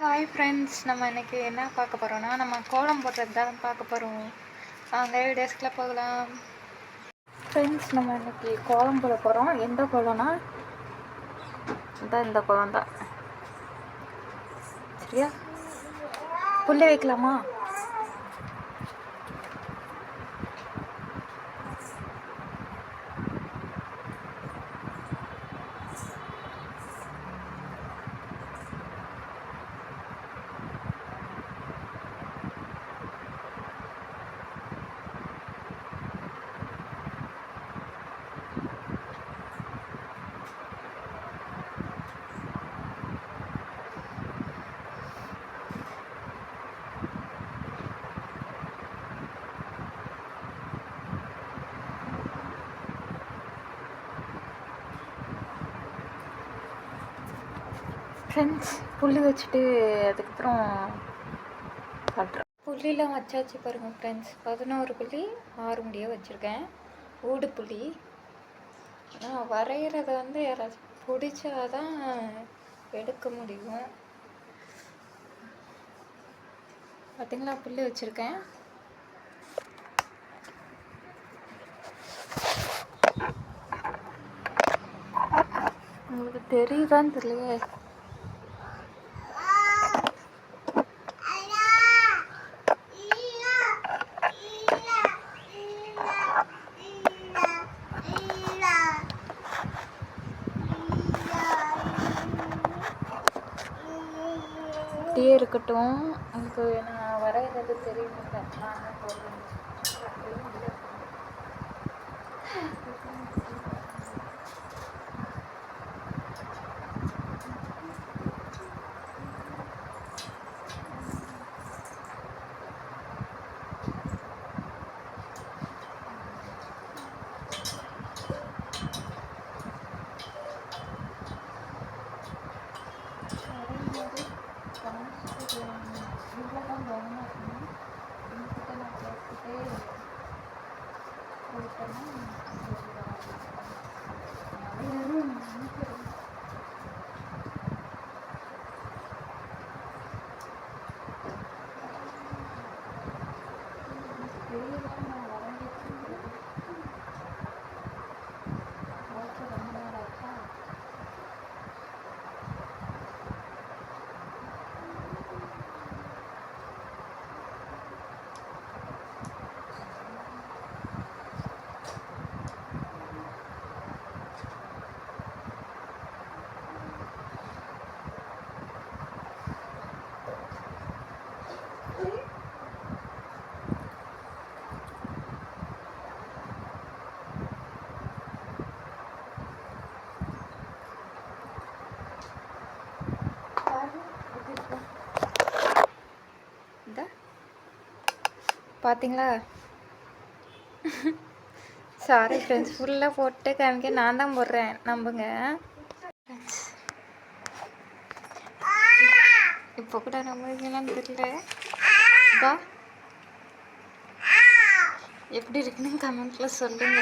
Hi friends நம்ம இன்றைக்கி என்ன பார்க்க போகிறோன்னா நம்ம கோலம் போடுறது தான் பார்க்க போகிறோம் வாங்க டெஸ்கில் போகலாம். ஃப்ரெண்ட்ஸ் நம்ம இன்னைக்கு கோலம் போட போகிறோம் எந்த கோலம்னா? இதான் இந்த கோலம் தான். சரியா? புள்ளி வைக்கலாமா? ஃப்ரெண்ட்ஸ் புள்ளி வச்சுட்டு அதுக்கப்புறம் காட்டுறேன் புள்ளிலாம் வச்சாச்சு பாருங்கள் ஃப்ரெண்ட்ஸ் பதினோரு புள்ளி ஆறு முடியாக வச்சுருக்கேன். ஊடு புள்ளி. ஆனால் வரைகிறத வந்து யாராச்சும் பிடிச்சா தான் எடுக்க முடியும். பார்த்தீங்களா புள்ளி வச்சுருக்கேன். உங்களுக்கு தெரியுதான்னு தெரியலையே. அப்படியே இருக்கட்டும். எனக்கு நான் வர வரைகிறது தெரியல நான் போடுறேன் பார்த்தீங்களா சாரி ஃப்ரெண்ட்ஸ் ஃபுல்லாக போட்டு காமிக்க. நான் தான் போடுறேன். நம்புங்க. இப்போ கூட நம்புறீங்களான்னு தெரியல. இதா. எப்படி இருக்குன்னு கமெண்ட்ல சொல்லுங்க.